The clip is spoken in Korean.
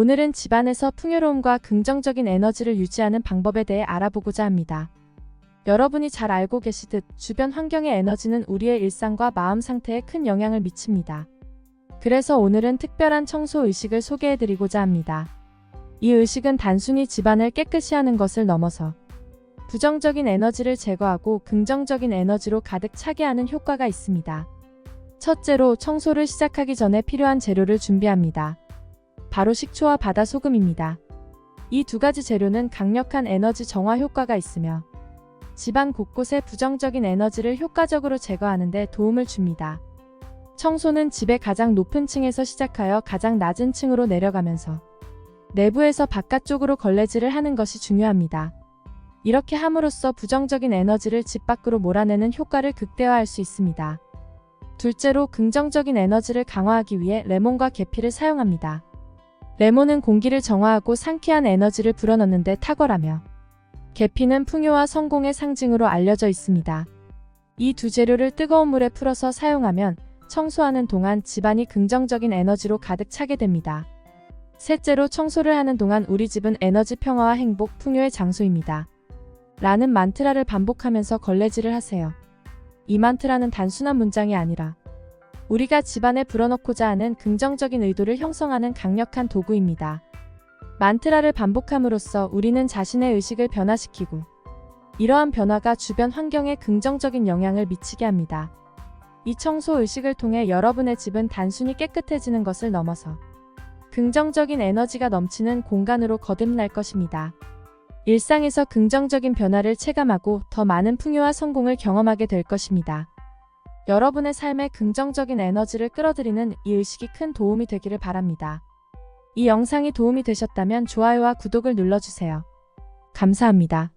오늘은 집안에서 풍요로움과 긍정적인 에너지를 유지하는 방법에 대해 알아보고자 합니다. 여러분이 잘 알고 계시듯 주변 환경의 에너지는 우리의 일상과 마음 상태에 큰 영향을 미칩니다. 그래서 오늘은 특별한 청소 의식을 소개해 드리고자 합니다. 이 의식은 단순히 집안을 깨끗이 하는 것을 넘어서 부정적인 에너지를 제거하고 긍정적인 에너지로 가득 차게 하는 효과가 있습니다. 첫째로 청소를 시작하기 전에 필요한 재료를 준비합니다. 바로 식초와 바다 소금입니다. 이 두 가지 재료는 강력한 에너지 정화 효과가 있으며 집안 곳곳의 부정적인 에너지를 효과적으로 제거하는 데 도움을 줍니다. 청소는 집의 가장 높은 층에서 시작하여 가장 낮은 층으로 내려가면서 내부에서 바깥쪽으로 걸레질을 하는 것이 중요합니다. 이렇게 함으로써 부정적인 에너지를 집 밖으로 몰아내는 효과를 극대화할 수 있습니다. 둘째로 긍정적인 에너지를 강화하기 위해 레몬과 계피를 사용합니다. 레몬은 공기를 정화하고 상쾌한 에너지를 불어넣는 데 탁월하며 계피는 풍요와 성공의 상징으로 알려져 있습니다. 이 두 재료를 뜨거운 물에 풀어서 사용하면 청소하는 동안 집안이 긍정적인 에너지로 가득 차게 됩니다. 셋째로 청소를 하는 동안 우리 집은 에너지 평화와 행복, 풍요의 장소입니다. 라는 만트라를 반복하면서 걸레질을 하세요. 이 만트라는 단순한 문장이 아니라 우리가 집안에 불어넣고자 하는 긍정적인 의도를 형성하는 강력한 도구입니다. 만트라를 반복함으로써 우리는 자신의 의식을 변화시키고 이러한 변화가 주변 환경에 긍정적인 영향을 미치게 합니다. 이 청소 의식을 통해 여러분의 집은 단순히 깨끗해지는 것을 넘어서 긍정적인 에너지가 넘치는 공간으로 거듭날 것입니다. 일상에서 긍정적인 변화를 체감하고 더 많은 풍요와 성공을 경험하게 될 것입니다. 여러분의 삶에 긍정적인 에너지를 끌어들이는 이 의식이 큰 도움이 되기를 바랍니다. 이 영상이 도움이 되셨다면 좋아요와 구독을 눌러주세요. 감사합니다.